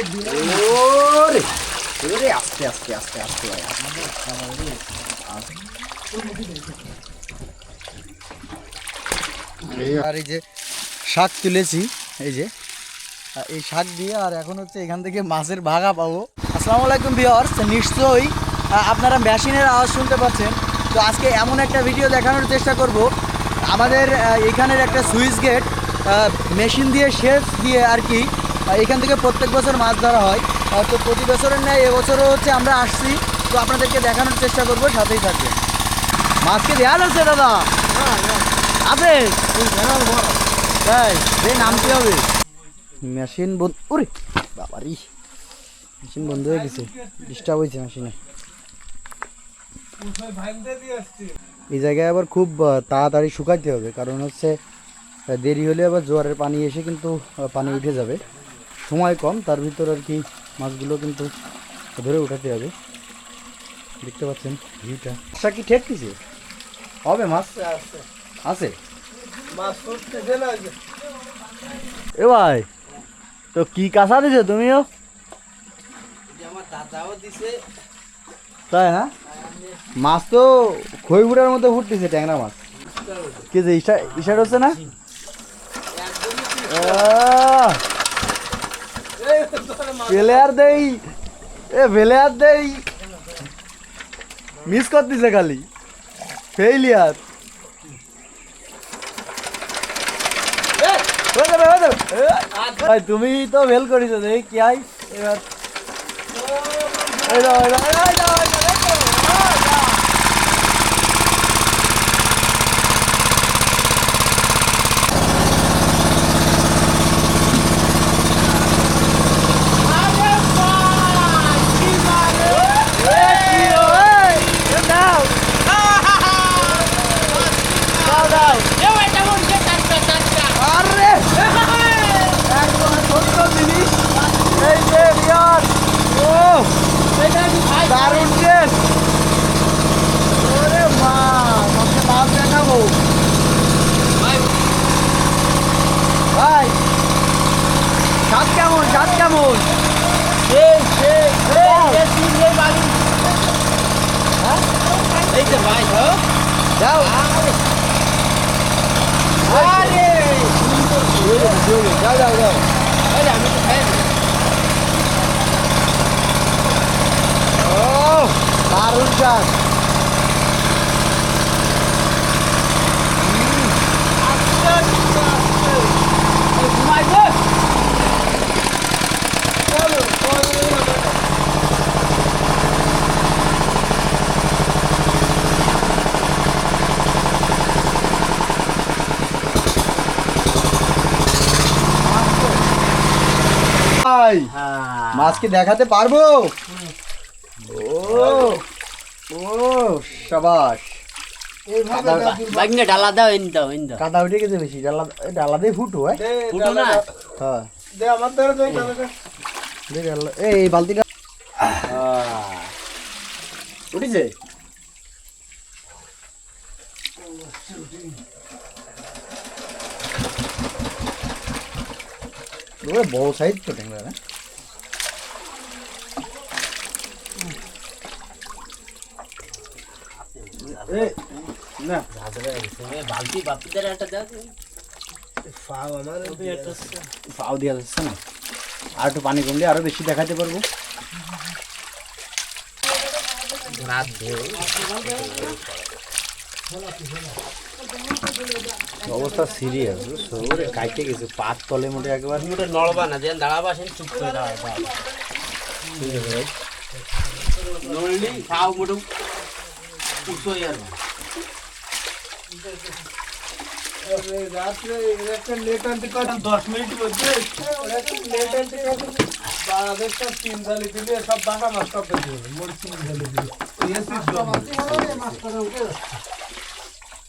ওরে ওরে আস্তে আস্তে আস্তে আস্তে ভাই। আর এই যে শাক তুলেছি এই যে। এই শাক দিয়ে আর এখন হচ্ছে এখান থেকে মাছের ভাগা পাবো। আসসালামু আলাইকুম ভিওর্স নিশ্চয়ই আপনারা মেশিনের আওয়াজ শুনতে পাচ্ছেন। তো আজকে এমন একটা ভিডিও দেখানোর চেষ্টা করব। আমাদের এখানের একটা সুইচ গেট মেশিন দিয়ে সেচ দিয়ে আর কি এখান থেকে প্রত্যেক বছর মাছ ধরা হয়। তো প্রতি বছরের ন্যায় এবছরও হচ্ছে আমরা আসছি। তো আপনাদেরকে দেখানোর চেষ্টা করব, সাথেই থাকবেন। মাছকে দেওয়া যাচ্ছে দাদা। আছে তাই যে নাম কি হবে? মেশিন বন্ধ ওরে, বাবারি। মেশিন বন্ধ হয়ে গেছে। ডিস্টার্ব হয়েছে মেশিনে। এই জায়গায় আবার খুব তাড়াতাড়ি শুকাইতে হবে। কারণ হচ্ছে দেরি হলে আবার জোয়ারের পানি এসে কিন্তু পানি উঠে যাবে। সময় কম তার ভিতর আর কি মাছগুলো কিন্তু ধরে উঠাতে হবে। দেখতে পাচ্ছেন ভিউটা। আশা কি ঠেক দিছে হবে মাছ? আছে এ ভাই তো কি কাঁচা দিছো তুমিও? তাই না? মাছ তো খই বুড়ার মতো ফুটতেছে ট্যাংরা মাছ। কি যে ইশা ইশার হচ্ছে না! প্লেয়ার দেই। এ প্লেয়ার দেই। মিস করতেছে খালি। ফেইলিয়ার ভাই, তুমি তো ফেল করেছ কি আই এবার Đâu? Đó đi. Đâu đâu đâu. Ở đây mình thêm. Oh, Baruncan. ভাই। মাছ কি দেখাতে পারব? ও ও সাবাস। ডালা দাও এন দাও এন দাও। কাদা উঠে গেছে বেশি ডালা ডালা দিয়ে ফুটো হ্যাঁ? ফুটো না? হ্যাঁ। দে ডালা এই এই বালতিটা উঠেছে? ওরে বড় সাইজ তো ট্যাংরা না এই না বালতি বাপিদের একটা দাও পাও দেওয়া যাচ্ছে না আর একটু পানি কমলে আরও বেশি দেখাতে পারব অবস্থা সিরিয়াস সবরে কাইতে গেছে পাত তলে মোটে একবার। মোটে নড়বা না যেন দাঁড়াবা সেন চুপ করে দাঁড়াবা ঠিক আছে ভাই নড়লি খাও মোটে উঠো আর দশ মিনিট মধ্যে লেট আনতে বাংলাদেশ সব তিন জালি দিলে সব বাঁকা মাছ সব পেতে হবে মরিচ জালি দিলে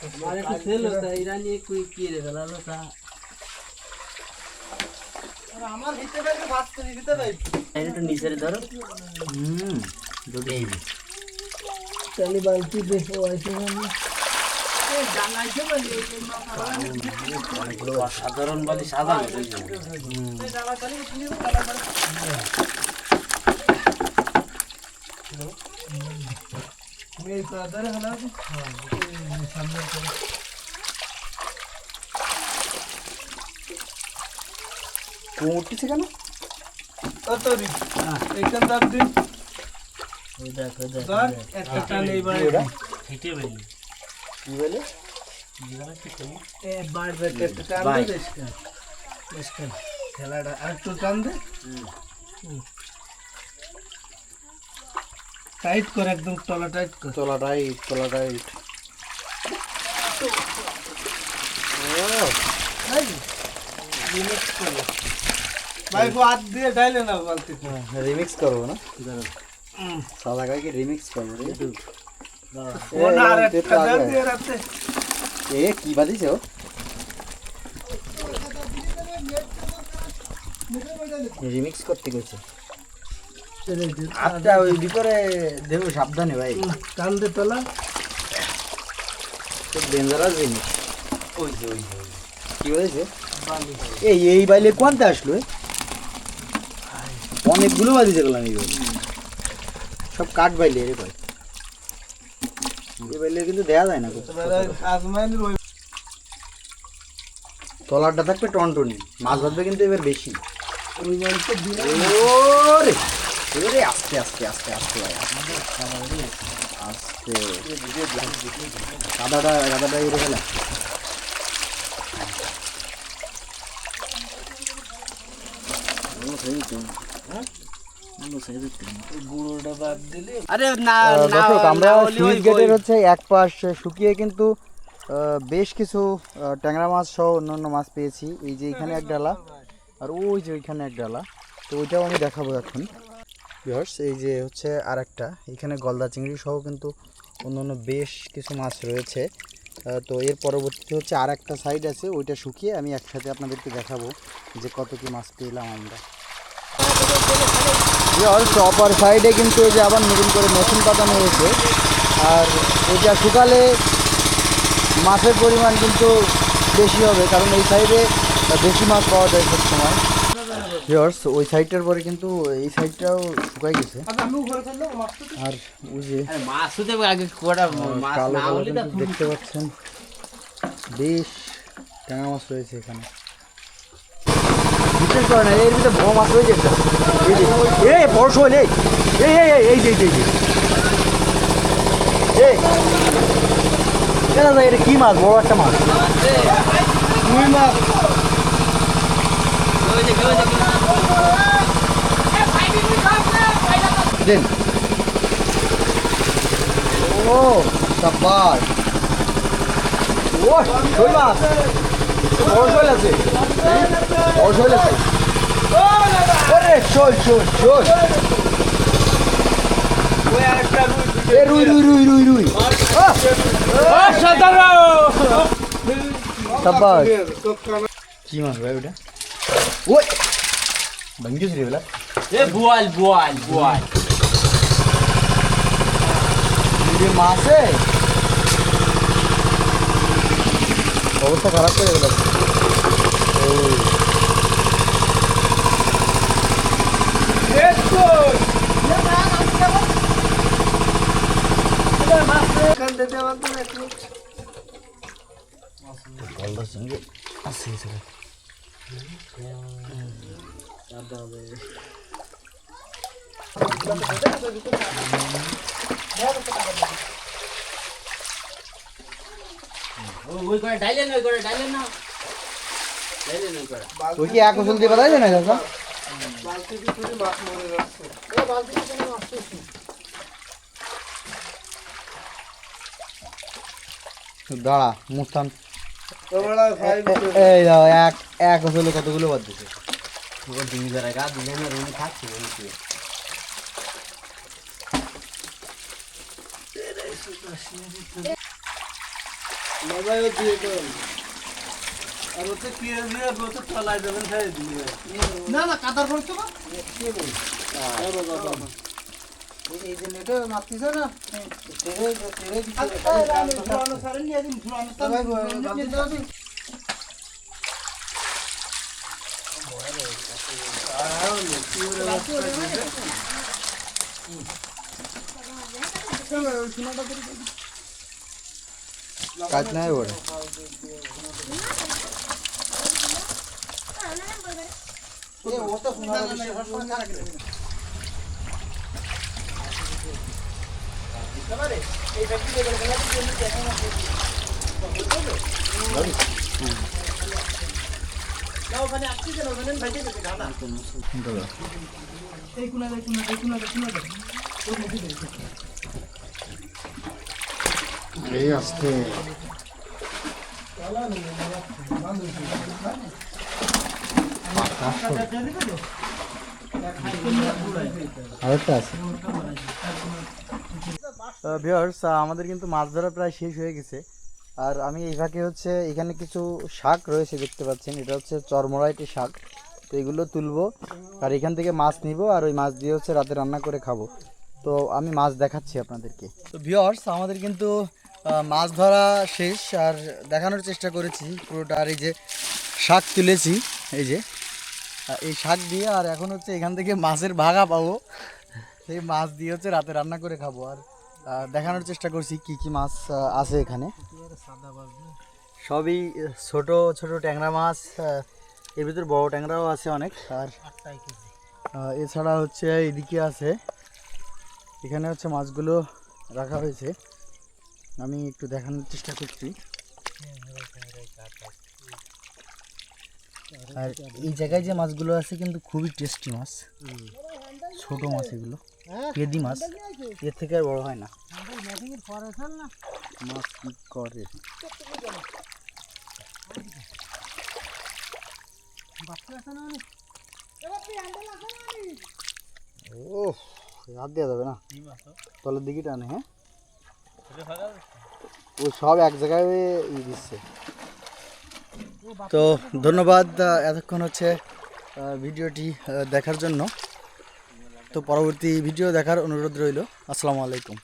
हमारे को सेल होता है ईरानी कोई की रे गला लो सा আমার হিতে ভাই মাছ তো দিতে ভাই এটা তো নিচে রে ধরো হুম এই তাহলে বালতি দেখো আছে অনেকগুলো অসাধারণ বালি মেয়ে তো আদারে হলো সামনে করে উঠতেছে কেন ততরি এইখান দাব দিন ওই দেখ একটা টান বেরিয়ে। কি বলে এ বার বার একটা টান বাই। দে দেশকা দেশকা খেলাটা আর একটু টান দে টাইট কর একদম তলা টাইট কর তলা টাইট তলা টাইট ভাই কো হাত দিয়ে ডাইলে না বালতি রিমিক্স করব না সাদা গাইকে রিমিক্স করব রে ও না আর এ, কি বাদিছে ও? রিমিক্স করতে গেছে। আচ্ছা ওই ভিতরে দেবো সাবধানে ভাই। টান দে তলা। ডেঞ্জারাস জিনিস ওই যে ওই যে কি বলেছে এই এই বাইলে কোনতে আসলো অনেকগুলো বাদিছে গেলাম এই সব কাঠ বাইলে রে ভাই এই কিন্তু দেয়া যায় না। এবারে তলারটা থাকবে টনটনি, মাছ ধরবে কিন্তু এবার বেশি। ওরে আস্তে আস্তে আস্তে আস্তে আস্তে উড়ে গেলে গুঁড়োটা বাদ দিলে আরে না দর্শক আমরা সুইচ গেটের হচ্ছে এক পাশ শুকিয়ে কিন্তু বেশ কিছু ট্যাংরা মাছ সহ অন্যান্য মাছ পেয়েছি। এই যে এখানে এক ডালা আর ওই যে ওইখানে এক ডালা। তো ওইটাও আমি দেখাবো এখন। ভিউয়ার্স এই যে হচ্ছে আর একটা এখানে গলদা চিংড়ি সহ কিন্তু অন্যান্য বেশ কিছু মাছ রয়েছে। তো এর পরবর্তীতে হচ্ছে আর একটা সাইড আছে ওইটা শুকিয়ে আমি একসাথে আপনাদেরকে দেখাবো যে কত কি মাছ পেলাম আমরা। অপার সাইডে কিন্তু এই যে আবার নতুন করে মেশিন পাতানো হয়েছে। আর ওইটা শুকালে মাছের পরিমাণ কিন্তু বেশি হবে কারণ এই সাইডে বেশি মাছ পাওয়া যায় সব সময় ওই সাইডটার পরে কিন্তু এই সাইডটাও শুকাই গেছে। আর ওই যে কালো দেখতে পাচ্ছেন। বেশ ট্যাংরা মাছ রয়েছে এখানে। বিশেষ করে না এর ভিতরে বড় মাছ এই যে এই বড় এই এই এই এই যে এই যে, এই এটা কি মাছ বড় একটা মাছ ও সাব্বাস মাছ আছে বড় আছে ওরে শোল ওই আরেকটা রুই রুই রুই রুই রুই। কি মাছ ভাই ওটা? ওই! ভাঙ্গিস রে বেলা। এ বুয়াল বুয়াল বুয়াল। মাছে অবস্থা খারাপ করে গেল কান্দে দেওয়ার জন্য একটু গলদার সঙ্গে আছে সেটা ওই করে ডাইলেন ওই করে ডাইলেন না ডাইলেন ওই করে ওই কি এক ওষুধ দিয়ে বাদাই না দাদা বালতি ভিতরে মাছ মরে যাচ্ছে। ও বালতি ভিতরে দাঁড়া মুস্তান। এই এক এক আসলে কতগুলো বাদ দিছে? তুমি যারা গা দিলে না রুমে থাকছে বলছি মজাও দিয়ে আর ওতে কি দিয়ে ওতে চালাই দেবেন খাই দিয়ে না না কাতার পড়ছো না? এই যে নেটে মারতিছে না? তেরে তেরে দিতে কাজ নাই ওরে এ ও তো শোনা যাচ্ছে এই আসতে আরেকটা আমাদের কিন্তু মাছ ধরা প্রায় শেষ হয়ে গেছে। আর আমি এই হচ্ছে এখানে কিছু শাক রয়েছে দেখতে পাচ্ছেন। এটা হচ্ছে চরমরাইটি শাক। তো এগুলো তুলবো আর এখান থেকে মাছ নিব আর ওই মাছ দিয়ে হচ্ছে রাতে রান্না করে খাব। তো আমি মাছ দেখাচ্ছি আপনাদেরকে। তো ভিউয়ার্স আমাদের কিন্তু মাছ ধরা শেষ। আর দেখানোর চেষ্টা করেছি পুরোটা। আর এই যে শাক তুলেছি, এই যে। এই শাক দিয়ে আর এখন হচ্ছে এখান থেকে মাছের ভাগা পাবো। সেই মাছ দিয়ে হচ্ছে রাতে রান্না করে খাব। আর দেখানোর চেষ্টা করছি কি কি মাছ আছে এখানে। সবই ছোট ছোট ট্যাংরা মাছ এর ভিতর বড় ট্যাংরাও আছে অনেক। আর এছাড়া হচ্ছে এদিকে আছে। এখানে হচ্ছে মাছগুলো রাখা হয়েছে। আমি একটু দেখানোর চেষ্টা করছি। আর এই জায়গায় যে মাছগুলো আছে কিন্তু খুবই টেস্টি মাছ। ছোট মাছ এগুলো। পেদি মাছ। এর থেকে আর বড় হয় না। মাছ কি করে? ও হাত দেওয়া যাবে না। তলের দিকে টানে হ্যাঁ? ও সব এক জায়গায় দিচ্ছে। তো ধন্যবাদ এতক্ষণ হচ্ছে ভিডিওটি দেখার জন্য। তো পরবর্তী ভিডিও দেখার অনুরোধ রইল। আসসালামু আলাইকুম।